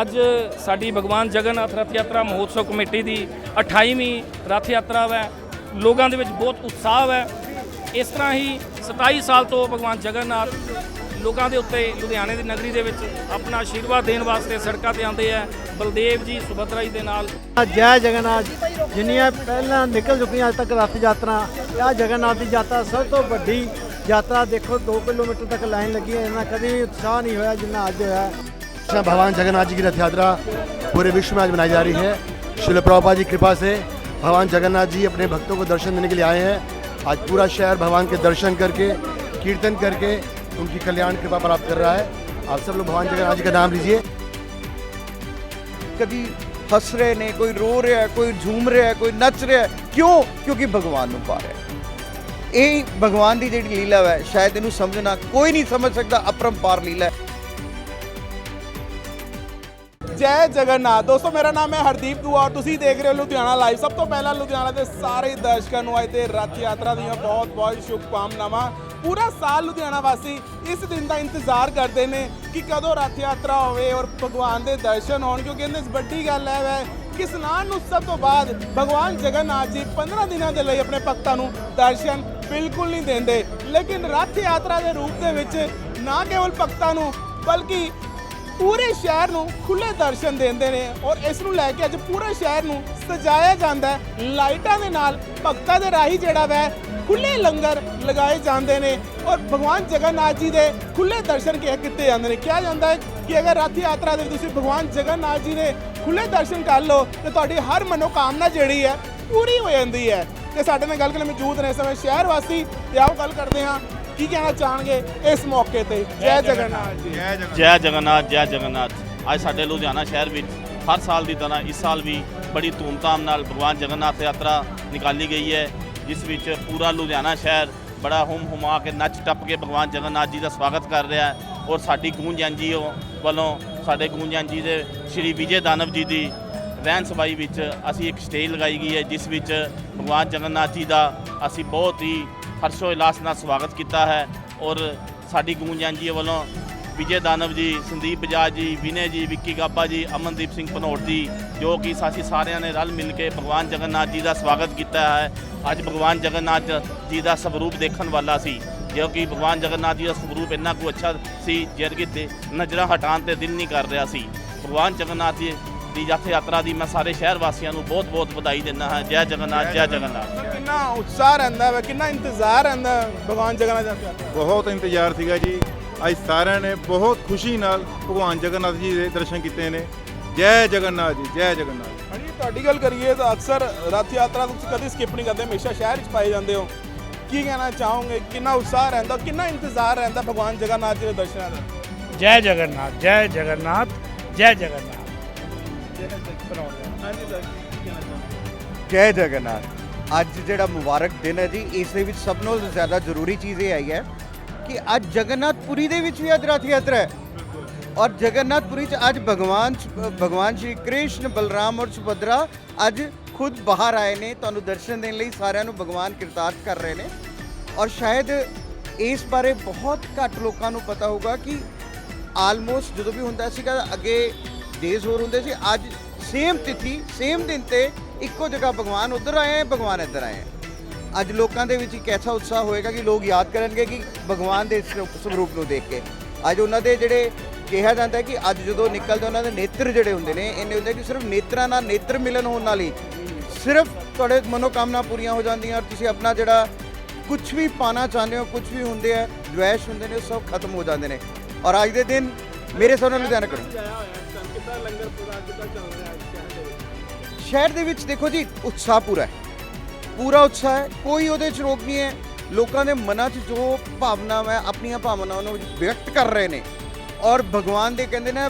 ਅੱਜ ਸਾਡੀ ਭਗਵਾਨ ਜਗਨਨਾਥ ਰਥ ਯਾਤਰਾ ਮਹੋਤਸਵ ਕਮੇਟੀ ਦੀ 28ਵੀਂ ਰਥ ਯਾਤਰਾ ਹੈ ਲੋਕਾਂ ਦੇ ਵਿੱਚ ਬਹੁਤ ਉਤਸ਼ਾਹ ਹੈ ਇਸ ਤਰ੍ਹਾਂ ਹੀ 27 ਸਾਲ ਤੋਂ ਭਗਵਾਨ ਜਗਨਨਾਥ ਲੋਕਾਂ ਦੇ ਉੱਤੇ ਲੁਧਿਆਣੇ ਦੀ ਨਗਰੀ ਦੇ ਵਿੱਚ ਆਪਣਾ ਆਸ਼ੀਰਵਾਦ ਦੇਣ ਵਾਸਤੇ ਸੜਕਾਂ ਤੇ ਆਉਂਦੇ ਆ। ਬਲਦੇਵ ਜੀ, ਸੁਭਦਰਾ ਜੀ ਦੇ ਨਾਲ। ਜੈ ਜਗਨਨਾਥ। ਜਿੰਨੀਆਂ ਪਹਿਲਾਂ ਨਿਕਲ ਚੁੱਕੀਆਂ ਅੱਜ ਤੱਕ ਰਥ ਯਾਤਰਾ, ਇਹ ਜਗਨਨਾਥ ਦੀ ਯਾਤਰਾ ਸਭ ਤੋਂ ਵੱਡੀ ਯਾਤਰਾ ਦੇਖੋ 2 ਕਿਲੋਮੀਟਰ ਤੱਕ ਲਾਈਨ ਲੱਗੀ ਹੈ। ਇਹਨਾਂ ਕਦੇ ਵੀ ਉਤਸ਼ਾਹ ਨਹੀਂ ਹੋਇਆ ਜਿੰਨਾ ਅੱਜ ਹੋਇਆ। कृष्ण भगवान जगन्नाथ जी की रथ यात्रा पूरे विश्व में आज मनाई जा रही है शिल प्रभुपाद जी की कृपा से भगवान जगन्नाथ जी अपने भक्तों को दर्शन देने के लिए आए हैं आज पूरा शहर भगवान के दर्शन करके कीर्तन करके उनकी कल्याण कृपा प्राप्त कर रहा है आप सब लोग भगवान जगन्नाथ जी का नाम लीजिए ਕਦੀ ਹੱਸ ਰਹੇ ਨੇ ਕੋਈ ਰੋ ਰਿਹਾ ਹੈ, ਕੋਈ ਝੂਮ ਰਿਹਾ ਹੈ, ਕੋਈ ਨੱਚ ਰਿਹਾ ਹੈ। ਕਿਉਂ ਕਿਉਂਕਿ ਭਗਵਾਨ ਨੂੰ ਪਾ ਰਿਹਾ ਹੈ। ਇਹ ਭਗਵਾਨ ਦੀ ਜਿਹੜੀ ਲੀਲਾ ਹੈ ਸ਼ਾਇਦ ਇਹਨੂੰ ਸਮਝਣਾ ਕੋਈ ਨਹੀਂ ਸਮਝ ਸਕਦਾ ਅਪਰੰਪਾਰ ਲੀਲਾ ਹੈ ਜੈ ਜਗਨਨਾਥ। ਦੋਸਤੋ, ਮੇਰਾ ਨਾਮ ਹੈ ਹਰਦੀਪ ਦੂਆ ਔਰ ਤੁਸੀਂ ਦੇਖ ਰਹੇ ਹੋ ਲੁਧਿਆਣਾ ਲਾਈਵ। ਸਭ ਤੋਂ ਪਹਿਲਾਂ ਲੁਧਿਆਣਾ ਦੇ ਸਾਰੇ ਦਰਸ਼ਕਾਂ ਨੂੰ ਅੱਜ ਤੇ ਰਥ ਯਾਤਰਾ ਦੀਆਂ ਬਹੁਤ ਬਹੁਤ ਸ਼ੁਭਕਾਮਨਾਵਾਂ। ਪੂਰਾ ਸਾਲ ਲੁਧਿਆਣਾ ਵਾਸੀ ਇਸ ਦਿਨ ਦਾ ਇੰਤਜ਼ਾਰ ਕਰਦੇ ਨੇ ਕਿ ਕਦੋਂ ਰਥ ਯਾਤਰਾ ਹੋਵੇ ਔਰ ਭਗਵਾਨ ਦੇ ਦਰਸ਼ਨ ਹੋਣ, ਕਿਉਂਕਿ ਇਹਦੇ ਵਿੱਚ ਵੱਡੀ ਗੱਲ ਹੈ ਵੈ ਕਿ ਸਨਾਨ ਉਤਸਵ ਤੋਂ ਬਾਅਦ ਭਗਵਾਨ ਜਗਨਨਾਥ ਜੀ 15 ਦਿਨਾਂ ਦੇ ਲਈ ਆਪਣੇ ਭਗਤਾਂ ਨੂੰ ਦਰਸ਼ਨ ਬਿਲਕੁਲ ਨਹੀਂ ਦਿੰਦੇ। ਲੇਕਿਨ ਰਥ ਯਾਤਰਾ ਦੇ ਰੂਪ ਦੇ ਵਿੱਚ ਨਾ ਕੇਵਲ ਭਗਤਾਂ ਨੂੰ, ਬਲਕਿ ਪੂਰੇ ਸ਼ਹਿਰ ਨੂੰ ਖੁੱਲੇ ਦਰਸ਼ਨ ਦਿੰਦੇ ਨੇ ਔਰ ਇਸ ਨੂੰ ਲੈ ਕੇ ਅੱਜ ਪੂਰੇ ਸ਼ਹਿਰ ਨੂੰ ਸਜਾਇਆ ਜਾਂਦਾ ਹੈ। ਲਾਈਟਾਂ ਦੇ ਨਾਲ, ਭਗਤਾਂ ਦੇ ਰਾਹੀ ਜਿਹੜਾ ਵੈ, ਖੁੱਲੇ ਲੰਗਰ ਲਗਾਏ ਜਾਂਦੇ ਨੇ ਔਰ ਭਗਵਾਨ ਜਗਨਨਾਥ ਜੀ ਦੇ ਖੁੱਲੇ ਦਰਸ਼ਨ ਕੀਤੇ ਜਾਂਦੇ ਨੇ। ਕਿਹਾ ਜਾਂਦਾ ਹੈ ਕਿ ਅਗਰ ਰਥ ਯਾਤਰਾ ਦੇ ਵਿੱਚ ਤੁਸੀਂ ਭਗਵਾਨ ਜਗਨਨਾਥ ਜੀ ਦੇ ਖੁੱਲੇ ਦਰਸ਼ਨ ਕਰ ਲਓ, ਤੇ ਤੁਹਾਡੀ ਹਰ ਮਨੋਕਾਮਨਾ ਜਿਹੜੀ ਹੈ ਪੂਰੀ ਹੋ ਜਾਂਦੀ ਹੈ। ਤੇ ਸਾਡੇ ਨਾਲ ਗੱਲ ਕਰਨ ਮੌਜੂਦ ਨੇ ਇਸ ਸਮੇਂ ਸ਼ਹਿਰ ਵਾਸੀ, ਤੇ ਆਓ ਗੱਲ ਕਰਦੇ ਹਾਂ ਕੀ ਕਹਿਣਾ ਚਾਹਣਗੇ ਇਸ ਮੌਕੇ ਤੇ? ਜੈ ਜਗਨਨਾਥ ਜੀ। ਜੈ ਜਗਨਨਾਥ। ਜੈ ਜਗਨਨਾਥ ਅੱਜ ਸਾਡੇ ਲੁਧਿਆਣਾ ਸ਼ਹਿਰ ਵਿੱਚ ਹਰ ਸਾਲ ਦੀ ਤਰ੍ਹਾਂ ਇਸ ਸਾਲ ਵੀ ਬੜੀ ਧੂਮਧਾਮ ਨਾਲ ਭਗਵਾਨ ਜਗਨਨਾਥ ਯਾਤਰਾ ਨਿਕਾਲੀ ਗਈ ਹੈ ਜਿਸ ਵਿੱਚ ਪੂਰਾ ਲੁਧਿਆਣਾ ਸ਼ਹਿਰ ਬੜਾ ਹੁਮ ਹੁਮਾ ਕੇ ਨੱਚ ਟੱਪ ਕੇ ਭਗਵਾਨ ਜਗਨਨਾਥ ਜੀ ਦਾ ਸਵਾਗਤ ਕਰ ਰਿਹਾ ਹੈ ਔਰ ਸਾਡੀ ਗੂੰਜ ਐਨਜੀਓ ਵੱਲੋਂ ਸਾਡੇ ਗੂੰਜ ਐਨਜੀ ਦੇ ਸ਼੍ਰੀ ਵਿਜੇ ਦਾਨਵ ਜੀ ਦੀ ਰਹਿਣ ਸਬਾਈ ਵਿੱਚ ਅਸੀਂ ਇੱਕ ਸਟੇਜ ਲਗਾਈ ਗਈ ਹੈ ਜਿਸ ਵਿੱਚ ਭਗਵਾਨ ਜਗਨਨਾਥ ਜੀ ਦਾ ਅਸੀਂ ਬਹੁਤ ਹੀ ਹਰਸ਼ੋ ਇਲਾਸ ਨਾਲ ਸਵਾਗਤ ਕੀਤਾ ਹੈ ਔਰ ਸਾਡੀ ਗੂੰਜ ਐਨਜੀਓ ਵੱਲੋਂ ਵਿਜੇ ਦਾਨਵ ਜੀ, ਸੰਦੀਪ ਬਜਾਜ ਜੀ, ਵਿਨੇ ਜੀ, ਵਿੱਕੀ ਗਾਬਾ ਜੀ, ਅਮਨਦੀਪ ਸਿੰਘ ਭਨੋਟ ਜੀ, ਜੋ ਕਿ ਸਾਸੀ ਸਾਰਿਆਂ ਨੇ ਰਲ ਮਿਲ ਕੇ ਭਗਵਾਨ ਜਗਨਨਾਥ ਜੀ ਦਾ ਸਵਾਗਤ ਕੀਤਾ ਹੈ। ਅੱਜ ਭਗਵਾਨ ਜਗਨਨਾਥ ਜੀ ਦਾ ਸਵਰੂਪ ਦੇਖਣ ਵਾਲਾ ਸੀ, ਜੋ ਕਿ ਭਗਵਾਨ ਜਗਨਨਾਥ ਜੀ ਦਾ ਸਵਰੂਪ ਇੰਨਾ ਕੁ ਅੱਛਾ ਸੀ ਜਿਹਦੇ ਤੇ ਨਜ਼ਰਾਂ ਹਟਾਉਣ ਤੇ ਦਿਲ ਨਹੀਂ ਕਰ ਰਿਹਾ ਸੀ। ਭਗਵਾਨ ਜਗਨਨਾਥ ਜੀ ਦੀ ਜਥੇ ਯਾਤਰਾ ਦੀ ਮੈਂ ਸਾਰੇ ਸ਼ਹਿਰ ਵਾਸੀਆਂ ਨੂੰ ਬਹੁਤ-ਬਹੁਤ ਵਧਾਈ ਦਿੰਦਾ ਹਾਂ। ਜੈ ਜਗਨਨਾਥ ਜੈ ਜਗਨਨਾਥ। ਕਿੰਨਾ ਉਤਸ਼ਾਹ ਰਹਿੰਦਾ ਵਾ ਕਿੰਨਾ ਇੰਤਜ਼ਾਰ ਰਹਿੰਦਾ ਭਗਵਾਨ ਜਗਨਨਾਥ ਦਾ? ਬਹੁਤ ਇੰਤਜ਼ਾਰ ਸੀਗਾ ਜੀ। ਅੱਜ ਸਾਰਿਆਂ ਨੇ ਬਹੁਤ ਖੁਸ਼ੀ ਨਾਲ ਭਗਵਾਨ ਜਗਨਨਾਥ ਜੀ ਦੇ ਦਰਸ਼ਨ ਕੀਤੇ ਨੇ। ਜੈ ਜਗਨਨਾਥ ਜੀ ਜੈ ਜਗਨਨਾਥ ਹਾਂਜੀ ਤੁਹਾਡੀ ਗੱਲ ਕਰੀਏ ਤਾਂ ਅਕਸਰ ਰਥ ਯਾਤਰਾ ਤੁਸੀਂ ਕਦੇ ਸਕਿਪ ਨਹੀਂ ਕਰਦੇ ਹਮੇਸ਼ਾ ਸ਼ਹਿਰ 'ਚ ਪਾਏ ਜਾਂਦੇ ਹੋ। ਕੀ ਕਹਿਣਾ ਚਾਹੋਗੇ? ਕਿੰਨਾ ਉਤਸ਼ਾਹ ਰਹਿੰਦਾ ਕਿੰਨਾ ਇੰਤਜ਼ਾਰ ਰਹਿੰਦਾ ਭਗਵਾਨ ਜਗਨਨਾਥ ਜੀ ਦੇ ਦਰਸ਼ਨਾਂ ਦਾ? ਜੈ ਜਗਨਨਾਥ ਜੈ ਜਗਨਨਾਥ ਜੈ ਜਗਨਨਾਥ। ਜੈ ਜਗਨਨਾਥ। ਅੱਜ ਜਿਹੜਾ ਮੁਬਾਰਕ ਦਿਨ ਹੈ ਜੀ, ਇਸ ਦੇ ਵਿੱਚ ਸਭ ਤੋਂ ਜ਼ਿਆਦਾ ਜ਼ਰੂਰੀ ਚੀਜ਼ ਇਹ ਆਈ ਹੈ ਕਿ ਅੱਜ ਜਗਨਨਾਥ ਪੁਰੀ ਦੇ ਵਿੱਚ ਵੀ ਅੱਜ ਰਥ ਯਾਤਰਾ ਹੈ। ਔਰ ਜਗਨਨਾਥ ਪੁਰੀ 'ਚ ਅੱਜ ਭਗਵਾਨ ਭਗਵਾਨ ਸ਼੍ਰੀ ਕ੍ਰਿਸ਼ਨ, ਬਲਰਾਮ ਔਰ ਸੁਭਦਰਾ ਅੱਜ ਖੁਦ ਬਾਹਰ ਆਏ ਨੇ, ਤੁਹਾਨੂੰ ਦਰਸ਼ਨ ਦੇਣ ਲਈ ਸਾਰਿਆਂ ਨੂੰ ਭਗਵਾਨ ਕਿਰਤਾਰਥ ਕਰ ਰਹੇ ਨੇ। ਔਰ ਸ਼ਾਇਦ ਇਸ ਬਾਰੇ ਬਹੁਤ ਘੱਟ ਲੋਕਾਂ ਨੂੰ ਪਤਾ ਹੋਊਗਾ ਕਿ ਆਲਮੋਸਟ ਜਦੋਂ ਵੀ ਹੁੰਦਾ ਸੀਗਾ, ਅੱਗੇ ਦੇਸ਼ ਹੋਰ ਹੁੰਦੇ ਸੀ। ਅੱਜ ਸੇਮ ਤਿਥੀ ਸੇਮ ਦਿਨ ਤੇ ਇੱਕੋ ਜਗ੍ਹਾ ਭਗਵਾਨ ਉਧਰ ਆਏ ਹੈ ਭਗਵਾਨ ਇੱਧਰ ਆਏ ਹੈ ਅੱਜ ਲੋਕਾਂ ਦੇ ਵਿੱਚ ਇੱਕ ਐਸਾ ਉਤਸ਼ਾਹ ਹੋਏਗਾ ਕਿ ਲੋਕ ਯਾਦ ਕਰਨਗੇ ਕਿ ਭਗਵਾਨ ਦੇ ਸਰੂਪ- ਸਰੂਪ ਨੂੰ ਦੇਖ ਕੇ। ਅੱਜ ਉਹਨਾਂ ਦੇ ਜਿਹੜੇ ਕਿਹਾ ਜਾਂਦਾ ਕਿ ਅੱਜ ਜਦੋਂ ਨਿਕਲਦੇ ਉਹਨਾਂ ਦੇ ਨੇਤਰ ਜਿਹੜੇ ਹੁੰਦੇ ਨੇ ਇਹਨੇ ਹੁੰਦੇ ਕਿ ਸਿਰਫ ਨੇਤਰਾਂ ਨਾਲ ਨੇਤਰ ਮਿਲਨ ਹੋਣ ਨਾਲ ਹੀ ਸਿਰਫ ਤੁਹਾਡੇ ਮਨੋਕਾਮਨਾ ਪੂਰੀਆਂ ਹੋ ਜਾਂਦੀਆਂ ਔਰ ਤੁਸੀਂ ਆਪਣਾ ਜਿਹੜਾ ਕੁਝ ਵੀ ਪਾਣਾ ਚਾਹੁੰਦੇ ਹੋ ਕੁਝ ਵੀ ਹੁੰਦੇ ਆ ਦ્વੈਸ਼ ਹੁੰਦੇ ਨੇ ਸਭ ਖਤਮ ਹੋ ਜਾਂਦੇ ਨੇ। ਔਰ ਅੱਜ ਦੇ ਦਿਨ ਮੇਰੇ ਸਾਹਮਣੇ ਲੁਧਿਆਣਾ ਕਰੋ। ਲੰਗਰ ਪੂਰਾ ਚੱਲ ਰਿਹਾ ਹੈ ਸ਼ਹਿਰ ਦੇ ਵਿੱਚ। ਸ਼ਹਿਰ ਦੇ ਵਿੱਚ ਦੇਖੋ ਜੀ ਉਤਸ਼ਾਹ ਪੂਰਾ ਹੈ। ਪੂਰਾ ਉਤਸ਼ਾਹ ਹੈ ਕੋਈ ਉਹਦੇ ਚ ਰੋਕ ਨਹੀਂ ਹੈ। ਲੋਕਾਂ ਦੇ ਮਨਾਂ 'ਚ ਜੋ ਭਾਵਨਾਵਾਂ ਹੈ ਆਪਣੀਆਂ ਭਾਵਨਾਵਾਂ ਨੂੰ ਵਿਅਕਤ ਕਰ ਰਹੇ ਨੇ। ਔਰ ਭਗਵਾਨ ਦੇ ਕਹਿੰਦੇ ਨੇ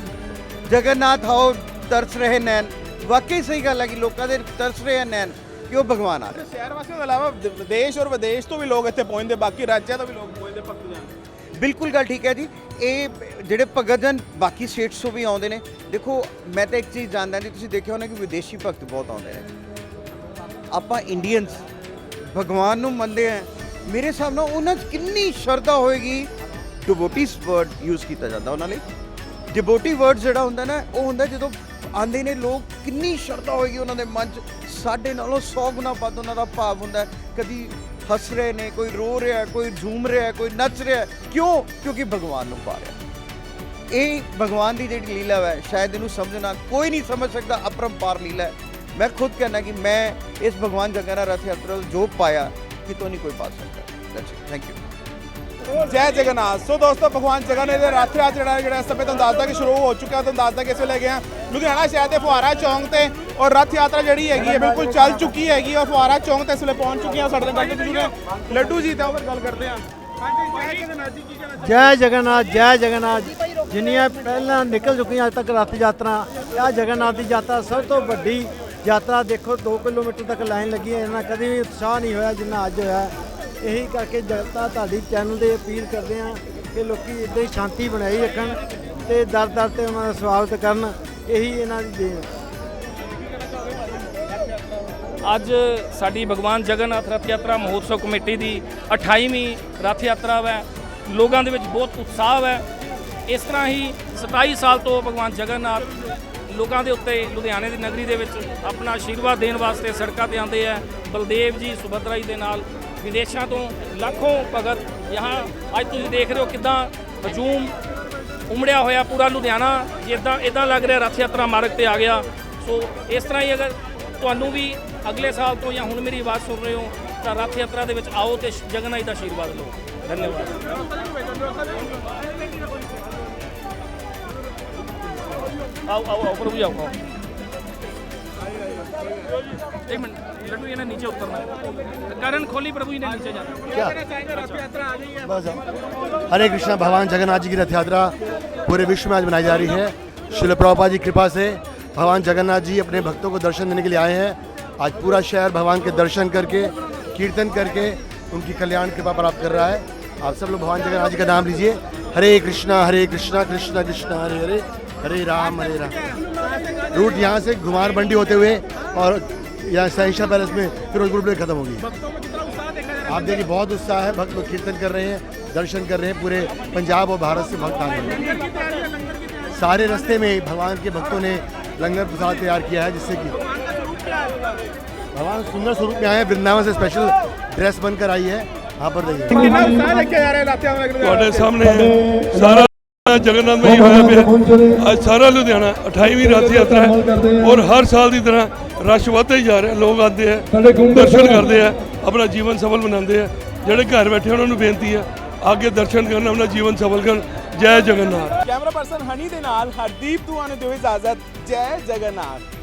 ਜਗਨਨਾਥ ਹਾਓ ਤਰਸ ਰਹੇ ਨੈਣ। ਵਾਕਈ ਸਹੀ ਗੱਲ ਹੈ ਕਿ ਲੋਕਾਂ ਦੇ ਤਰਸ ਰਹੇ ਨੈਣ ਕਿ ਉਹ ਭਗਵਾਨ ਆ ਰਹੇ। ਸ਼ਹਿਰ ਵਾਸੀਆਂ ਤੋਂ ਇਲਾਵਾ ਦੇਸ਼ ਔਰ ਵਿਦੇਸ਼ ਤੋਂ ਵੀ ਲੋਕ ਇੱਥੇ ਪਹੁੰਚਦੇ ਬਾਕੀ ਰਾਜਾਂ ਤੋਂ ਵੀ ਲੋਕ ਪਹੁੰਚਦੇ ਬਿਲਕੁਲ ਗੱਲ ਠੀਕ ਹੈ ਜੀ। ਇਹ ਜਿਹੜੇ ਭਗਤ ਜਨ ਬਾਕੀ ਸਟੇਟਸ ਤੋਂ ਵੀ ਆਉਂਦੇ ਨੇ, ਦੇਖੋ, ਮੈਂ ਤਾਂ ਇੱਕ ਚੀਜ਼ ਜਾਣਦਾ ਜੀ, ਤੁਸੀਂ ਦੇਖਿਆ ਹੋਣਾ ਕਿ ਵਿਦੇਸ਼ੀ ਭਗਤ ਬਹੁਤ ਆਉਂਦੇ ਨੇ। ਆਪਾਂ ਇੰਡੀਅਨਸ ਭਗਵਾਨ ਨੂੰ ਮੰਨਦੇ ਆ। ਮੇਰੇ ਹਿਸਾਬ ਨਾਲ ਉਹਨਾਂ 'ਚ ਕਿੰਨੀ ਸ਼ਰਧਾ ਹੋਏਗੀ ਡਿਵੋਟਿਸ ਵਰਡ ਯੂਜ਼ ਕੀਤਾ ਜਾਂਦਾ ਉਹਨਾਂ ਲਈ। ਡਿਵੋਟੀ ਵਰਡ ਜਿਹੜਾ ਹੁੰਦਾ ਨਾ, ਉਹ ਹੁੰਦਾ ਜਦੋਂ ਆਂਦੇ ਨੇ ਲੋਕ, ਕਿੰਨੀ ਸ਼ਰਧਾ ਹੋਏਗੀ ਉਹਨਾਂ ਦੇ ਮਨ 'ਚ। ਸਾਡੇ ਨਾਲੋਂ 100 ਗੁਣਾ ਵੱਧ ਉਹਨਾਂ ਦਾ ਭਾਵ ਹੁੰਦਾ ਕਦੀ ਹੱਸ ਰਹੇ ਨੇ, ਕੋਈ ਰੋ ਰਿਹਾ, ਕੋਈ ਝੂਮ ਰਿਹਾ, ਕੋਈ ਨੱਚ ਰਿਹਾ। ਕਿਉਂ? ਕਿਉਂਕਿ ਭਗਵਾਨ ਨੂੰ ਪਾ ਰਿਹਾ ਇਹ ਭਗਵਾਨ ਦੀ ਜਿਹੜੀ ਲੀਲਾ ਹੈ ਸ਼ਾਇਦ ਇਹਨੂੰ ਸਮਝਣਾ ਕੋਈ ਨਹੀਂ ਸਮਝ ਸਕਦਾ, ਅਪਰੰਪਾਰ ਲੀਲਾ ਮੈਂ ਖੁਦ ਕਹਿੰਦਾ ਕਿ ਮੈਂ ਇਸ ਭਗਵਾਨ ਜਗਨਾ ਰਥ ਯਾਤਰਾ ਜੋ ਪਾਇਆ, ਕਿਤੋਂ ਨਹੀਂ ਕੋਈ ਪਾ ਸਕਦਾ। ਥੈਂਕ ਯੂ ਜੈ ਜਗਨਨਾਥ। ਸੋ ਦੋਸਤੋ, ਭਗਵਾਨ ਜਗਨਨਾਥ ਦੇ ਰੱਥ ਯਾਤਰਾ ਜਿਹੜਾ ਜਿਹੜਾ ਇਸ ਸਮੇਂ ਤੁਹਾਨੂੰ ਦੱਸਦਾ ਕਿ ਸ਼ੁਰੂ ਹੋ ਚੁੱਕਾ ਤੁਹਾਨੂੰ ਦੱਸਦਾ ਕਿ ਇਸ ਵੇਲੇ ਗਏ ਆ ਲੁਧਿਆਣਾ ਸ਼ਹਿਰ ਦੇ ਫੁਆਰਾ ਚੌਂਕ ਤੇ ਔਰ ਰੱਥ ਯਾਤਰਾ ਜਿਹੜੀ ਹੈਗੀ ਹੈ, ਬਿਲਕੁਲ ਚੱਲ ਚੁੱਕੀ ਹੈਗੀ ਔਰ ਫੁਆਰਾ ਚੌਂਕ ਤੇ ਇਸ ਵੇਲੇ ਪਹੁੰਚ ਚੁੱਕੀ ਆ ਸਾਡੇ ਨਾਲ ਡਾਕਟਰ ਨੇ ਲੱਡੂ ਜੀ, ਤਾਂ ਗੱਲ ਕਰਦੇ ਆ ਜੈ ਜਗਨਨਾਥ ਜੈ ਜਗਨਨਾਥ। ਜਿੰਨੀਆਂ ਪਹਿਲਾਂ ਨਿਕਲ ਚੁੱਕੀਆਂ ਅੱਜ ਤੱਕ ਰੱਥ ਯਾਤਰਾ ਇਹ ਜਗਨਨਾਥ ਦੀ ਯਾਤਰਾ ਸਭ ਤੋਂ ਵੱਡੀ ਯਾਤਰਾ ਦੇਖੋ 2 ਕਿਲੋਮੀਟਰ ਤੱਕ ਲਾਈਨ ਲੱਗੀ ਹੈ, ਇਹਨਾਂ ਕਦੇ ਵੀ ਉਤਸ਼ਾਹ ਨਹੀਂ ਹੋਇਆ ਜਿੰਨਾ ਅੱਜ ਹੋਇਆ। ਇਹੀ ਕਰਕੇ ਜਨਤਾ ਤੁਹਾਡੀ ਚੈਨਲ ਦੇ ਅਪੀਲ ਕਰਦੇ ਆ ਕਿ ਲੋਕੀ ਇਦਾਂ ਹੀ ਸ਼ਾਂਤੀ ਬਣਾਈ ਰੱਖਣ ਤੇ ਦਰ ਦਰ ਤੇ ਉਹਨਾਂ ਦਾ ਸਵਾਗਤ ਕਰਨ। ਇਹੀ ਇਹਨਾਂ ਦੀ ਦੇਣ। ਅੱਜ ਸਾਡੀ ਭਗਵਾਨ ਜਗਨਨਾਥ ਰਥ ਯਾਤਰਾ ਮਹੋਤਸਵ ਕਮੇਟੀ ਦੀ 28ਵੀਂ ਰਥ ਯਾਤਰਾ ਹੈ ਲੋਕਾਂ ਦੇ ਵਿੱਚ ਬਹੁਤ ਉਤਸ਼ਾਹ ਹੈ ਇਸ ਤਰ੍ਹਾਂ ਹੀ 27 ਸਾਲ ਤੋਂ ਭਗਵਾਨ ਜਗਨਨਾਥ ਲੋਕਾਂ ਦੇ ਉੱਤੇ, ਲੁਧਿਆਣੇ ਦੀ ਨਗਰੀ ਦੇ ਵਿੱਚ ਆਪਣਾ ਆਸ਼ੀਰਵਾਦ ਦੇਣ ਵਾਸਤੇ ਸੜਕਾਂ ਤੇ ਆਉਂਦੇ ਆ। ਬਲਦੇਵ ਜੀ ਸੁਭਦਰਾ ਜੀ ਦੇ ਨਾਲ ਵਿਦੇਸ਼ਾਂ ਤੋਂ ਲੱਖੋਂ ਭਗਤ ਯਹਾਂ ਅੱਜ ਤੁਸੀਂ ਦੇਖ ਰਹੇ ਹੋ ਕਿਦਾਂ ਹਜੂਮ ਉਮੜਿਆ ਹੋਇਆ ਪੂਰਾ ਲੁਧਿਆਣਾ, ਜਿੱਦਾਂ ਇਦਾਂ ਲੱਗ ਰਿਹਾ ਰਥ ਯਾਤਰਾ ਮਾਰਗ ਤੇ ਆ ਗਿਆ। ਸੋ ਇਸ ਤਰ੍ਹਾਂ ਹੀ ਅਗਰ ਤੁਹਾਨੂੰ ਵੀ ਅਗਲੇ ਸਾਲ ਤੋਂ ਜਾਂ ਹੁਣ ਮੇਰੀ ਆਵਾਜ਼ ਸੁਣ ਰਹੇ ਹੋ, ਤਾਂ ਰਥ ਯਾਤਰਾ ਦੇ ਵਿੱਚ ਆਓ ਤੇ ਜਗਨਨਾਥ ਦਾ ਆਸ਼ੀਰਵਾਦ ਲਓ। ਧੰਨਵਾਦ। ਆਓ ਆਓ ਪ੍ਰਭੂ ਜੀ ਆਓ। एक मिनट, लड्डू ये ना नीचे उतरना खोली, प्रभु ने नीचे जाना बस हरे कृष्णा, भगवान जगन्नाथ जी की रथ यात्रा पूरे विश्व में आज मनाई जा रही है। शिल प्रभुपा जी कृपा से भगवान जगन्नाथ जी अपने भक्तों को दर्शन देने के लिए आए हैं। आज पूरा शहर भगवान के दर्शन करके, कीर्तन करके उनकी कल्याण कृपा प्राप्त कर रहा है। आप सब लोग भगवान जगन्नाथ जी का नाम लीजिए। हरे कृष्णा हरे कृष्णा कृष्णा कृष्णा, हरे हरे। हरे राम हरे राम। रूट यहाँ से घुमार बंडी होते हुए और यहाँ शहशाह पैलेस में फिरोजपुर प्लेट खत्म होगी। आप देखिए, बहुत उत्साह है, भक्त लोग कीर्तन कर रहे हैं, दर्शन कर रहे हैं, पूरे पंजाब और भारत से भक्त आ रहे हैं। सारे रास्ते में भगवान के भक्तों ने लंगर प्रसाद तैयार किया है, जिससे कि भगवान सुंदर स्वरूप में आए हैं, वृंदावन से स्पेशल ड्रेस बनकर आई है। यहाँ पर देखिए। सामने सारा ਲੈ ਕੇ ਜਾ ਰਹੇ ਰੱਥ ਯਾਤਰਾ ਤੁਹਾਡੇ ਸਾਹਮਣੇ ਸਾਰਾ ਜਗਨਨਾਥ ਮਈ ਹੋਇਆ ਪਿਆ ਅੱਜ ਸਾਰਾ ਲੁਧਿਆਣਾ 28ਵੀਂ ਰਥ ਯਾਤਰਾ ਹੈ ਔਰ ਹਰ ਸਾਲ ਦੀ ਤਰ੍ਹਾਂ ਰਸ਼ ਵੱਧਦਾ ਹੀ ਜਾ ਰਿਹਾ ਲੋਕ ਆਉਂਦੇ ਆ ਦਰਸ਼ਨ ਕਰਦੇ ਆ ਆਪਣਾ ਜੀਵਨ ਸਫਲ ਬਣਾਉਂਦੇ ਆ। ਜਿਹੜੇ ਘਰ ਬੈਠੇ ਉਹਨਾਂ ਨੂੰ ਬੇਨਤੀ ਹੈ ਅੱਗੇ ਦਰਸ਼ਨ ਕਰਨ ਆਪਣਾ ਜੀਵਨ ਸਫਲ ਕਰਨ। ਜੈ ਜਗਨਨਾਥ। ਕੈਮਰਾ ਪਰਸਨ ਹਨੀ ਦੇ ਨਾਲ ਹਰਦੀਪ ਦੁਆ ਨੂੰ ਦਿਓ ਇਜਾਜ਼ਤ। ਜੈ ਜਗਨਨਾਥ।